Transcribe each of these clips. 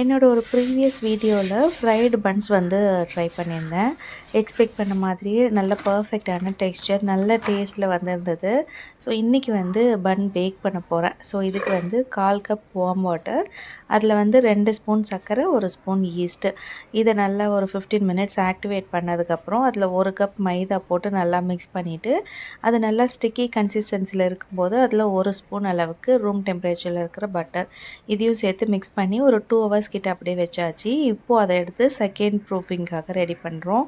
என்னோடய ஒரு ப்ரீவியஸ் வீடியோவில் ஃப்ரைடு பன்ஸ் வந்து ட்ரை பண்ணியிருந்தேன். எக்ஸ்பெக்ட் பண்ண மாதிரியே நல்ல பர்ஃபெக்டான டெக்ஸ்சர் நல்ல டேஸ்ட்டில் வந்திருந்தது. ஸோ இன்றைக்கி வந்து பன் பேக் பண்ண போகிறேன் ஸோ இதுக்கு வந்து கால் கப் வார்ம் வாட்டர் அதில் வந்து ரெண்டு ஸ்பூன் சர்க்கரை ஒரு ஸ்பூன் ஈஸ்ட்டு இதை நல்லா ஒரு ஃபிஃப்டீன் மினிட்ஸ் ஆக்டிவேட் பண்ணதுக்கப்புறம் அதில் ஒரு கப் மைதா போட்டு நல்லா மிக்ஸ் பண்ணிவிட்டு அது நல்லா ஸ்டிக்கி கன்சிஸ்டன்சியில் இருக்கும்போது அதில் ஒரு ஸ்பூன் அளவுக்கு ரூம் டெம்பரேச்சரில் இருக்கிற பட்டர் இதையும் சேர்த்து மிக்ஸ் பண்ணி ஒரு டூ ஹவர்ஸ் கிட்ட அப்படியே வச்சாச்சு. இப்போது அதை எடுத்து செகண்ட் ப்ரூஃபிங்காக ரெடி பண்ணுறோம்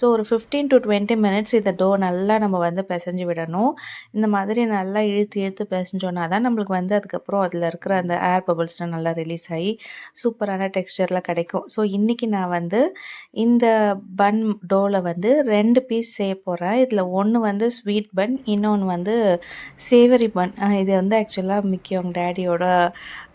ஸோ ஒரு ஃபிஃப்டீன் டு டுவெண்ட்டி மினிட்ஸ் இந்த டோ நல்லா நம்ம வந்து பிசைஞ்சு விடணும். இந்த மாதிரி நல்லா இழுத்து இழுத்து பிசைஞ்சோன்னா தான் நம்மளுக்கு வந்து அதுக்கப்புறம் அதில் இருக்கிற அந்த ஏர் பபிள்ஸ்லாம் நல்லா ரிலீஸ் ஆகி சூப்பரான டெக்ஸ்டரில் கிடைக்கும். ஸோ இன்றைக்கி நான் வந்து இந்த பன் டோவில் வந்து ரெண்டு பீஸ் செய்ய போகிறேன் இதில் ஒன்று வந்து ஸ்வீட் பன் இன்னொன்று வந்து சேவரி பன் இது வந்து ஆக்சுவலாக மிக்கியோங்க டேடியோட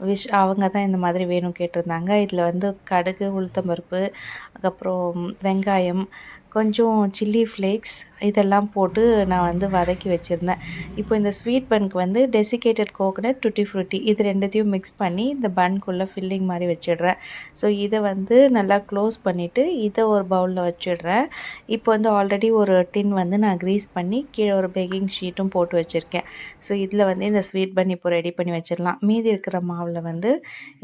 விஷ் அவங்க தான் இந்த மாதிரி வேணும் கேட்டிருந்தாங்க. இதில் வந்து கடுகு உளுத்தம்பருப்பு அதுக்கப்புறம் வெங்காயம் கொஞ்சம் சில்லி ஃப்ளேக்ஸ் இதெல்லாம் போட்டு நான் வந்து வதக்கி வச்சுருந்தேன். இப்போ இந்த ஸ்வீட் பனுக்கு வந்து டெசிகேட்டட் கோகனட் டுட்டி ஃப்ரூட்டி இது ரெண்டுத்தையும் மிக்ஸ் பண்ணி இந்த பன்குள்ளே ஃபில்லிங் மாதிரி வச்சிடுறேன். ஸோ இதை வந்து நல்லா க்ளோஸ் பண்ணிவிட்டு இதை ஒரு பவுலில் வச்சிடுறேன். இப்போ வந்து ஆல்ரெடி ஒரு டின் வந்து நான் க்ரீஸ் பண்ணி கீழே ஒரு பேக்கிங் ஷீட்டும் போட்டு வச்சுருக்கேன். ஸோ இதில் வந்து இந்த ஸ்வீட் பன் இப்போ ரெடி பண்ணி வச்சிடலாம். மீதி இருக்கிற மாவில் வந்து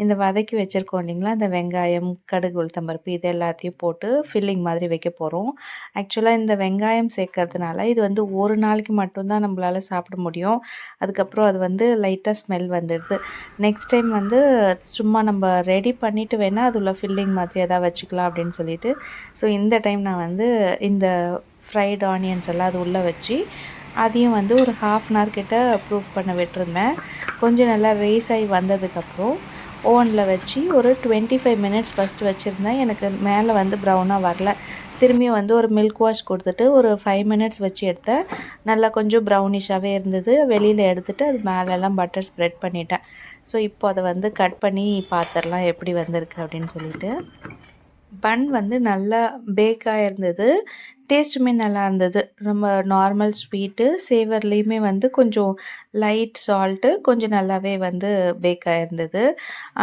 இந்த வதக்கி வச்சுருக்கோம் இல்லைங்களா? இந்த வெங்காயம் கடுகு உளுத்தம்பருப்பு இது எல்லாத்தையும் போட்டு ஃபில்லிங் மாதிரி வைக்க போகிறோம் ஆக்சுவலாக இந்த வெங்காயம் சேர்க்கறதுனால இது வந்து ஒரு நாளைக்கு மட்டும்தான் நம்மளால் சாப்பிட முடியும். அதுக்கப்புறம் அது வந்து லைட்டாக ஸ்மெல் வந்துடுது. நெக்ஸ்ட் டைம் வந்து சும்மா நம்ம ரெடி பண்ணிவிட்டு வேணால் அது உள்ள ஃபில்லிங் மாதிரி எதாவது வச்சுக்கலாம் அப்படின்னு சொல்லிட்டு. ஸோ இந்த டைம் நான் வந்து இந்த ஃப்ரைட் ஆனியன்ஸ் எல்லாம் அது உள்ளே வச்சு அதையும் வந்து ஒரு ஹாஃப் அன் ஹவர் கிட்ட ப்ரூவ் பண்ண விட்டுருந்தேன். கொஞ்சம் நல்லா ரேஸ் ஆகி வந்ததுக்கப்புறம் ஓவனில் வச்சு ஒரு டுவெண்ட்டி ஃபைவ் மினிட்ஸ் ஃபஸ்ட்டு வச்சுருந்தேன். எனக்கு மேலே வந்து ப்ரௌனாக வரல. திரும்பியும் வந்து ஒரு மில்க் வாஷ் கொடுத்துட்டு ஒரு ஃபைவ் மினிட்ஸ் வச்சு எடுத்தேன். நல்லா கொஞ்சம் ப்ரௌனிஷாகவே இருந்தது. வெளியில் எடுத்துகிட்டு அது மேலெல்லாம் பட்டர் ஸ்ப்ரெட் பண்ணிட்டேன். ஸோ இப்போ அதை வந்து கட் பண்ணி பார்த்துடலாம் எப்படி வந்திருக்கு அப்படின்னு சொல்லிட்டு. பன் வந்து நல்லா பேக்காக இருந்தது. டேஸ்ட்டுமே நல்லா இருந்தது. ரொம்ப நார்மல் ஸ்வீட்டு சேவர்லேயுமே வந்து கொஞ்சம் லைட் சால்ட்டு கொஞ்சம் நல்லாவே வந்து பேக் ஆகிருந்தது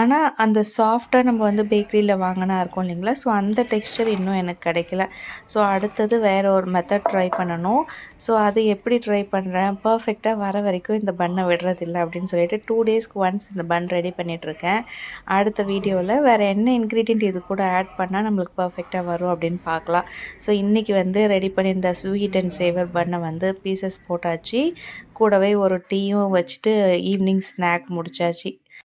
ஆனால் அந்த சாஃப்டாக நம்ம வந்து பேக்கரியில் வாங்கினா இருக்கும் இல்லைங்களா? ஸோ அந்த டெக்ஸ்டர் இன்னும் எனக்கு கிடைக்கல. ஸோ அடுத்தது வேறு ஒரு மெத்தட் ட்ரை பண்ணணும். ஸோ அது எப்படி ட்ரை பண்ணுறேன் பர்ஃபெக்டாக வர வரைக்கும் இந்த பண்ணை விடுறதில்லை அப்படின்னு சொல்லிட்டு டூ டேஸ்க்கு ஒன்ஸ் இந்த பன் ரெடி பண்ணிகிட்ருக்கேன் அடுத்த வீடியோவில் வேறு என்ன இன்க்ரீடியன்ட் இது கூட ஆட் பண்ணால் நம்மளுக்கு பர்ஃபெக்டாக வரும் அப்படின்னு பார்க்கலாம். ஸோ இன்றைக்கி வந்து ரெடி பண்ணியிருந்த ஸ்வீட் அண்ட் சேவர் பண்ணை வந்து பீசஸ் போட்டாச்சு. கூடவே ஒரு டீயும் வச்சுட்டு ஈவினிங் ஸ்நாக் முடிச்சாச்சு.